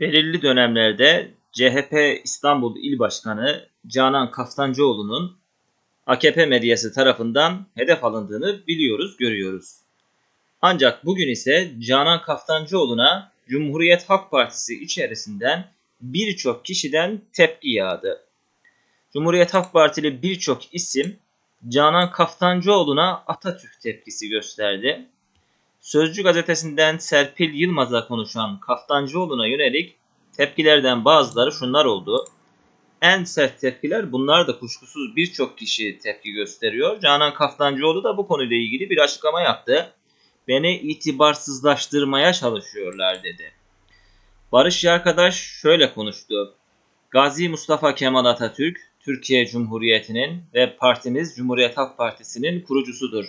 Belirli dönemlerde CHP İstanbul İl Başkanı Canan Kaftancıoğlu'nun AKP medyası tarafından hedef alındığını biliyoruz, görüyoruz. Ancak bugün ise Canan Kaftancıoğlu'na Cumhuriyet Halk Partisi içerisinden birçok kişiden tepki yağdı. Cumhuriyet Halk Partili birçok isim Canan Kaftancıoğlu'na Atatürk tepkisi gösterdi. Sözcü gazetesinden Serpil Yılmaz'a konuşan Kaftancıoğlu'na yönelik tepkilerden bazıları şunlar oldu. En sert tepkiler bunlar da kuşkusuz birçok kişi tepki gösteriyor. Canan Kaftancıoğlu da bu konuyla ilgili bir açıklama yaptı. Beni itibarsızlaştırmaya çalışıyorlar dedi. Barış Yarkadaş şöyle konuştu. Gazi Mustafa Kemal Atatürk, Türkiye Cumhuriyeti'nin ve partimiz Cumhuriyet Halk Partisi'nin kurucusudur.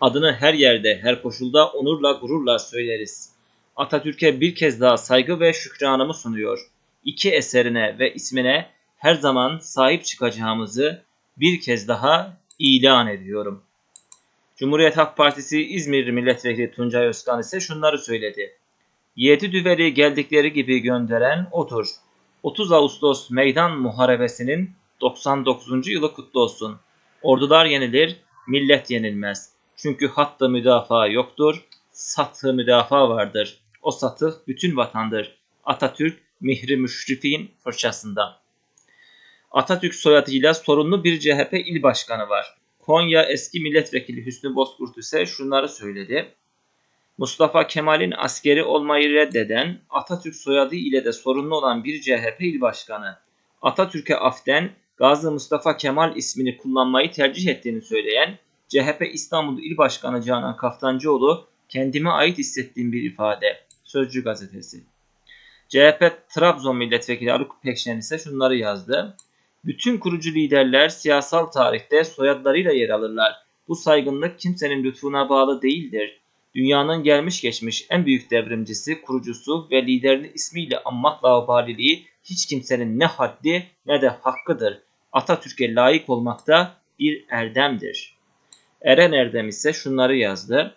Adını her yerde, her koşulda onurla, gururla söyleriz. Atatürk'e bir kez daha saygı ve şükranımı sunuyor. İki eserine ve ismine her zaman sahip çıkacağımızı bir kez daha ilan ediyorum. Cumhuriyet Halk Partisi İzmir Milletvekili Tuncay Özkan ise şunları söyledi. Yedi düveli geldikleri gibi gönderen otur. 30 Ağustos Meydan Muharebesi'nin 99. yılı kutlu olsun. Ordular yenilir, millet yenilmez. Çünkü hattı müdafaa yoktur, satı müdafaa vardır. O satı bütün vatandır. Atatürk mihri müşrifin fırçasında. Atatürk soyadıyla sorunlu bir CHP il başkanı var. Konya eski milletvekili Hüsnü Bozkurt ise şunları söyledi. Mustafa Kemal'in askeri olmayı reddeden, Atatürk soyadı ile de sorunlu olan bir CHP il başkanı. Atatürk'e aften Gazi Mustafa Kemal ismini kullanmayı tercih ettiğini söyleyen CHP İstanbul İl Başkanı Canan Kaftancıoğlu kendime ait hissettiğim bir ifade. Sözcü gazetesi. CHP Trabzon Milletvekili Aruk Pekşen ise şunları yazdı. Bütün kurucu liderler siyasal tarihte soyadlarıyla yer alırlar. Bu saygınlık kimsenin lütfuna bağlı değildir. Dünyanın gelmiş geçmiş en büyük devrimcisi, kurucusu ve liderini ismiyle anmak laubaliliği hiç kimsenin ne haddi ne de hakkıdır. Atatürk'e layık olmak da bir erdemdir. Eren Erdem ise şunları yazdı.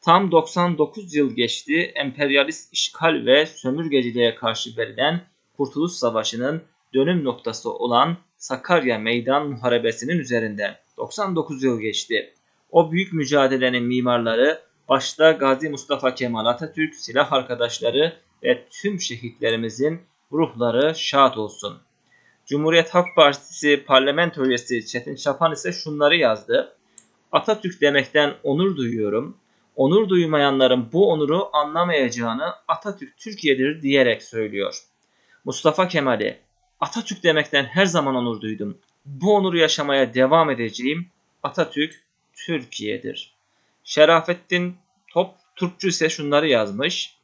Tam 99 yıl geçti emperyalist işgal ve sömürgeciliğe karşı verilen Kurtuluş Savaşı'nın dönüm noktası olan Sakarya Meydan Muharebesi'nin üzerinden. 99 yıl geçti. O büyük mücadelenin mimarları başta Gazi Mustafa Kemal Atatürk, silah arkadaşları ve tüm şehitlerimizin ruhları şad olsun. Cumhuriyet Halk Partisi parlamento üyesi Çetin Çapan ise şunları yazdı. Atatürk demekten onur duyuyorum. Onur duymayanların bu onuru anlamayacağını Atatürk Türkiye'dir diyerek söylüyor. Mustafa Kemal'i Atatürk demekten her zaman onur duydum. Bu onuru yaşamaya devam edeceğim. Atatürk Türkiye'dir. Şerafettin Top Turpçu ise şunları yazmış.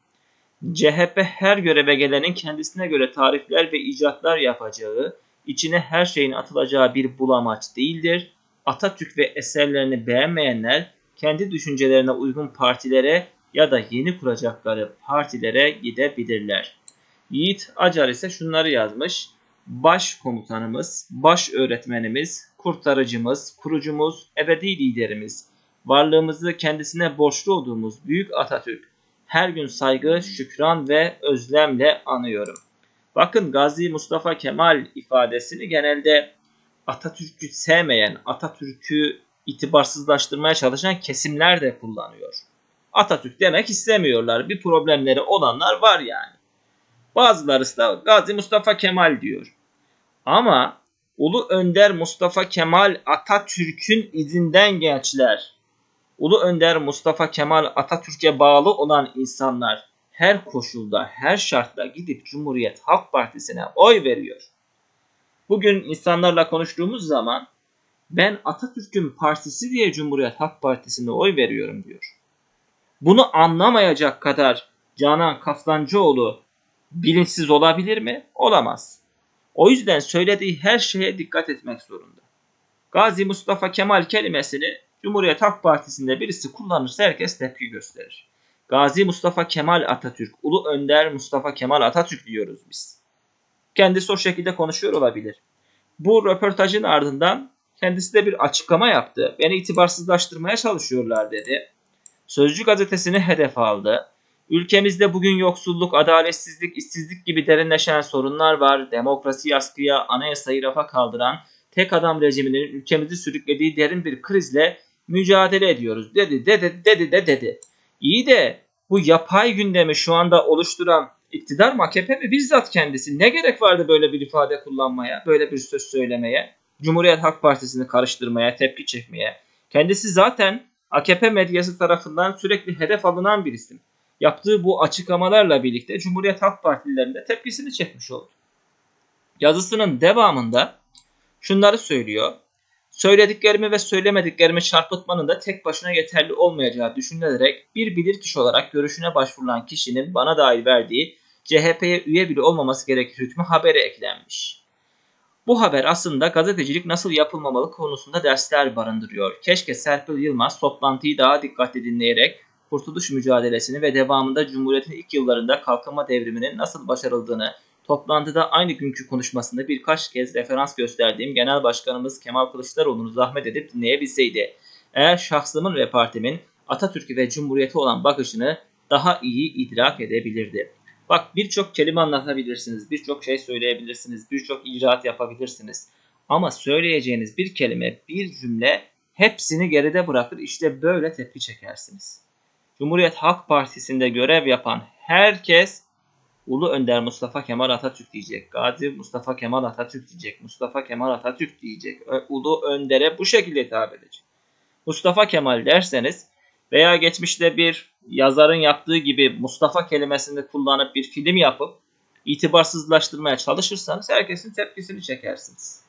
CHP her göreve gelenin kendisine göre tarifler ve icatlar yapacağı, içine her şeyin atılacağı bir bulamaç değildir. Atatürk ve eserlerini beğenmeyenler kendi düşüncelerine uygun partilere ya da yeni kuracakları partilere gidebilirler. Yiğit Acar ise şunları yazmış. Baş komutanımız, baş öğretmenimiz, kurtarıcımız, kurucumuz, ebedi liderimiz, varlığımızı kendisine borçlu olduğumuz büyük Atatürk, her gün saygı, şükran ve özlemle anıyorum. Bakın Gazi Mustafa Kemal ifadesini genelde Atatürk'ü sevmeyen, Atatürk'ü itibarsızlaştırmaya çalışan kesimler de kullanıyor. Atatürk demek istemiyorlar. Bir problemleri olanlar var yani. Bazıları da Gazi Mustafa Kemal diyor. Ama Ulu Önder Mustafa Kemal Atatürk'ün izinden gençler. Ulu Önder Mustafa Kemal Atatürk'e bağlı olan insanlar her koşulda, her şartta gidip Cumhuriyet Halk Partisi'ne oy veriyor. Bugün insanlarla konuştuğumuz zaman ben Atatürk'ün partisi diye Cumhuriyet Halk Partisi'ne oy veriyorum diyor. Bunu anlamayacak kadar Canan Kaftancıoğlu bilinçsiz olabilir mi? Olamaz. O yüzden söylediği her şeye dikkat etmek zorunda. Gazi Mustafa Kemal kelimesini Cumhuriyet Halk Partisi'nde birisi kullanırsa herkes tepki gösterir. Gazi Mustafa Kemal Atatürk, Ulu Önder Mustafa Kemal Atatürk diyoruz biz. Kendisi o şekilde konuşuyor olabilir. Bu röportajın ardından kendisi de bir açıklama yaptı. Beni itibarsızlaştırmaya çalışıyorlar dedi. Sözcü gazetesini hedef aldı. Ülkemizde bugün yoksulluk, adaletsizlik, işsizlik gibi derinleşen sorunlar var. Demokrasi askıya, anayasayı rafa kaldıran tek adam rejiminin ülkemizi sürüklediği derin bir krizle mücadele ediyoruz dedi dedi dedi de dedi. İyi de bu yapay gündemi şu anda oluşturan iktidar mı AKP mi bizzat kendisi ne gerek vardı böyle bir ifade kullanmaya, böyle bir söz söylemeye, Cumhuriyet Halk Partisi'ni karıştırmaya, tepki çekmeye. Kendisi zaten AKP medyası tarafından sürekli hedef alınan bir isim. Yaptığı bu açıklamalarla birlikte Cumhuriyet Halk Partililerinde tepkisini çekmiş oldu. Yazısının devamında şunları söylüyor. Söylediklerimi ve söylemediklerimi çarpıtmanın da tek başına yeterli olmayacağı düşünülerek bir bilirkişi olarak görüşüne başvurulan kişinin bana dair verdiği CHP'ye üye bile olmaması gerekir hükmü habere eklenmiş. Bu haber aslında gazetecilik nasıl yapılmamalı konusunda dersler barındırıyor. Keşke Serpil Yılmaz toplantıyı daha dikkatli dinleyerek kurtuluş mücadelesini ve devamında Cumhuriyet'in ilk yıllarında kalkınma devriminin nasıl başarıldığını Toplantıda aynı günkü konuşmasında birkaç kez referans gösterdiğim Genel Başkanımız Kemal Kılıçdaroğlu'nu zahmet edip dinleyebilseydi, eğer şahsımın ve partimin Atatürk'ü ve Cumhuriyeti olan bakışını daha iyi idrak edebilirdi. Bak birçok kelime anlatabilirsiniz, birçok şey söyleyebilirsiniz, birçok icraat yapabilirsiniz. Ama söyleyeceğiniz bir kelime, bir cümle hepsini geride bırakır işte böyle tepki çekersiniz. Cumhuriyet Halk Partisi'nde görev yapan herkes Ulu Önder Mustafa Kemal Atatürk diyecek. Gazi Mustafa Kemal Atatürk diyecek. Mustafa Kemal Atatürk diyecek. Ulu Önder'e bu şekilde hitap edecek. Mustafa Kemal derseniz veya geçmişte bir yazarın yaptığı gibi Mustafa kelimesini kullanıp bir film yapıp itibarsızlaştırmaya çalışırsanız herkesin tepkisini çekersiniz.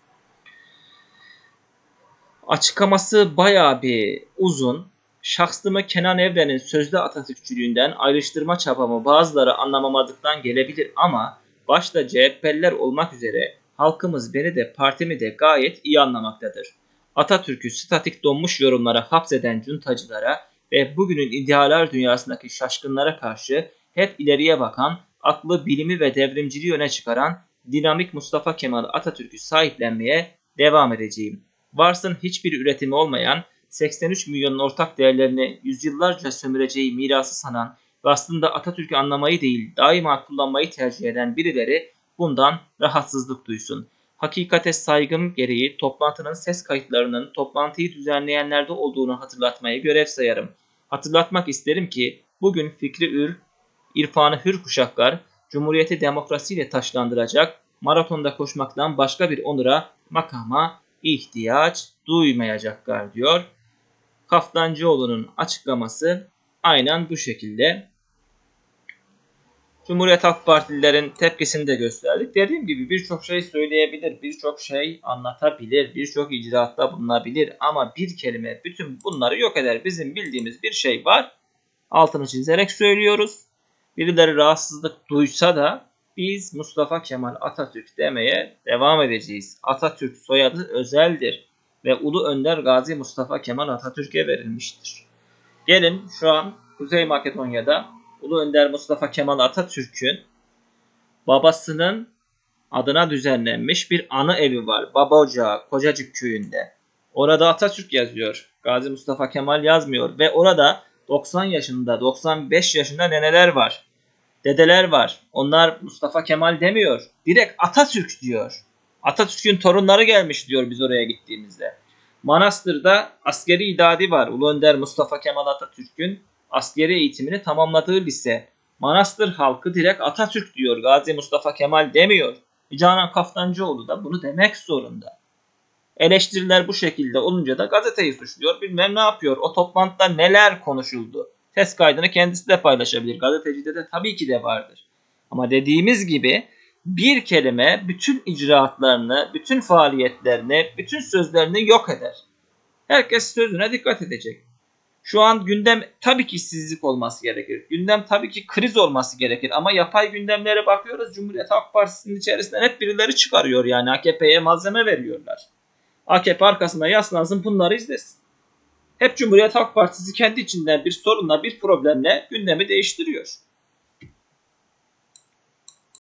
Açıklaması bayağı bir uzun şahsımı Kenan Evren'in sözde Atatürkçülüğünden ayrıştırma çabamı bazıları anlamamadıktan gelebilir ama başta CHP'liler olmak üzere halkımız beni de partimi de gayet iyi anlamaktadır. Atatürk'ü statik donmuş yorumlara hapseden cuntacılara ve bugünün idealer dünyasındaki şaşkınlara karşı hep ileriye bakan, aklı, bilimi ve devrimciliği öne çıkaran dinamik Mustafa Kemal Atatürk'ü sahiplenmeye devam edeceğim. Varsın hiçbir üretimi olmayan, 83 milyonun ortak değerlerini yüzyıllarca sömüreceği mirası sanan ve aslında Atatürk'ü anlamayı değil daima kullanmayı tercih eden birileri bundan rahatsızlık duysun. Hakikate saygım gereği toplantının ses kayıtlarının toplantıyı düzenleyenlerde olduğunu hatırlatmayı görev sayarım. Hatırlatmak isterim ki bugün fikri ür, irfanı hür kuşaklar Cumhuriyeti demokrasiyle taşlandıracak, maratonda koşmaktan başka bir onura, makama ihtiyaç duymayacaklar diyor. Kaftancıoğlu'nun açıklaması aynen bu şekilde. Cumhuriyet Halk Partililerin tepkisini de gösterdik. Dediğim gibi birçok şey söyleyebilir, birçok şey anlatabilir, birçok icraatta bulunabilir ama bir kelime bütün bunları yok eder. Bizim bildiğimiz bir şey var. Altını çizerek söylüyoruz. Birileri rahatsızlık duysa da biz Mustafa Kemal Atatürk demeye devam edeceğiz. Atatürk soyadı özeldir ve Ulu Önder Gazi Mustafa Kemal Atatürk'e verilmiştir. Gelin şu an Kuzey Makedonya'da Ulu Önder Mustafa Kemal Atatürk'ün babasının adına düzenlenmiş bir anı evi var. Baba Ocağı Kocacık köyünde. Orada Atatürk yazıyor. Gazi Mustafa Kemal yazmıyor ve orada 90 yaşında, 95 yaşında neneler var. Dedeler var. Onlar Mustafa Kemal demiyor. Direkt Atatürk diyor. Atatürk'ün torunları gelmiş diyor biz oraya gittiğimizde. Manastır'da askeri idadi var. Ulu Önder Mustafa Kemal Atatürk'ün askeri eğitimini tamamladığı lise. Manastır halkı direkt Atatürk diyor. Gazi Mustafa Kemal demiyor. Canan Kaftancıoğlu da bunu demek zorunda. Eleştiriler bu şekilde olunca da gazeteyi suçluyor. Bilmem ne yapıyor. O toplantıda neler konuşuldu. Ses kaydını kendisi de paylaşabilir. Gazetecide de tabii ki de vardır. Ama dediğimiz gibi bir kelime bütün icraatlarını, bütün faaliyetlerini, bütün sözlerini yok eder. Herkes sözüne dikkat edecek. Şu an gündem tabii ki işsizlik olması gerekir. Gündem tabii ki kriz olması gerekir. Ama yapay gündemlere bakıyoruz. Cumhuriyet Halk Partisi'nin içerisinden hep birileri çıkarıyor. Yani AKP'ye malzeme veriyorlar. AKP arkasına yaslansın bunları izlesin. Hep Cumhuriyet Halk Partisi kendi içinden bir sorunla, bir problemle gündemi değiştiriyor.